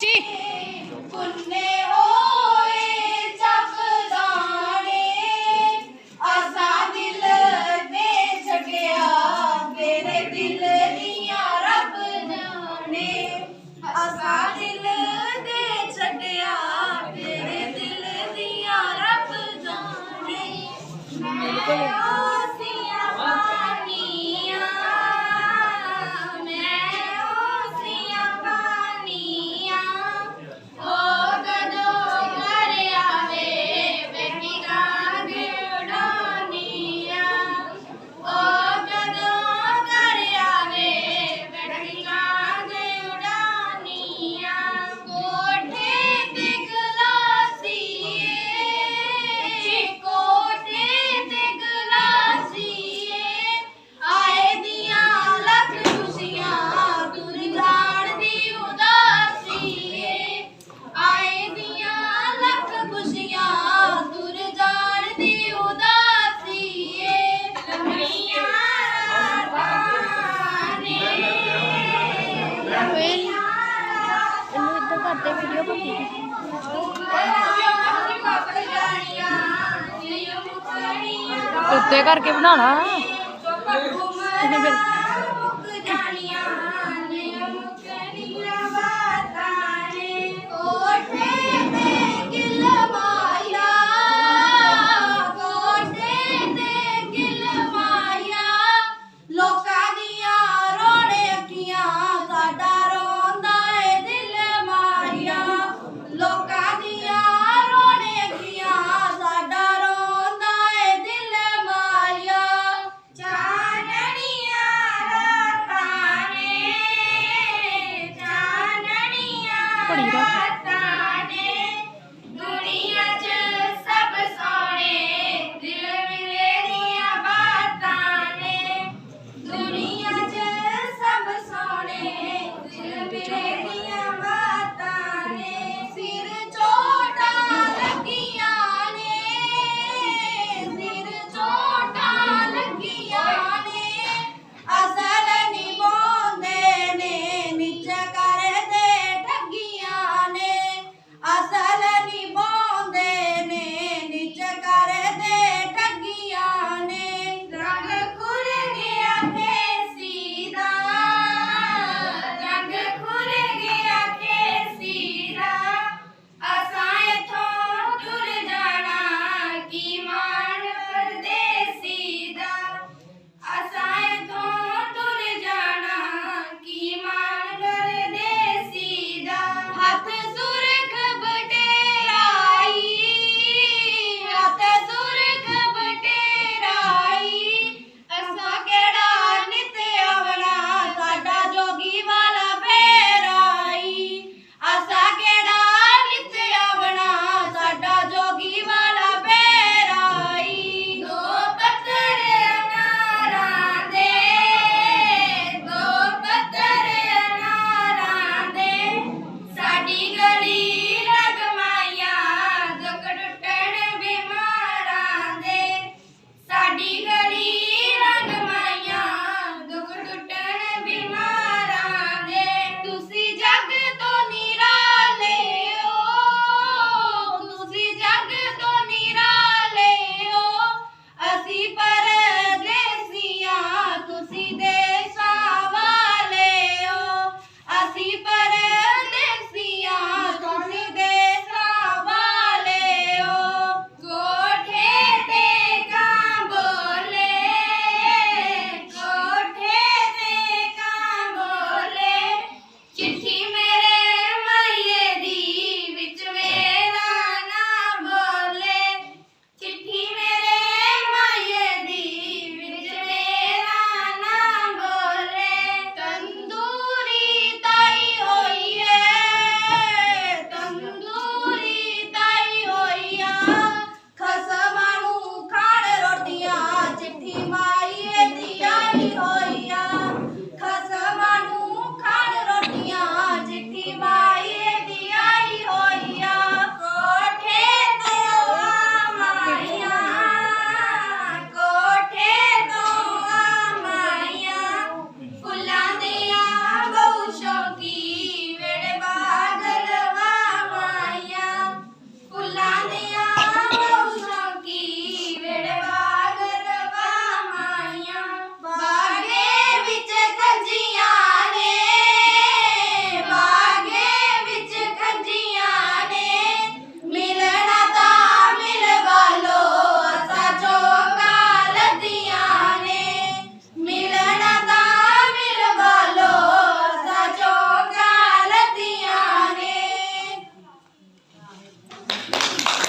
ਜੀ। ਪੁੰਨੇ ਹੋਏ ਜਪਦਾਨੇ ਦਿਲ ਦੇ ਛੱਡਿਆ ਮੇਰੇ ਦਿਲ ਦੀਆਂ ਰੱਬ ਜਾਣੇ। ਆਜ਼ਾ ਦਿਲ ਦੇ ਛੱਡਿਆ ਮੇਰੇ ਦਿਲ ਦੀਆਂ ਜਾਣੇ। करके बना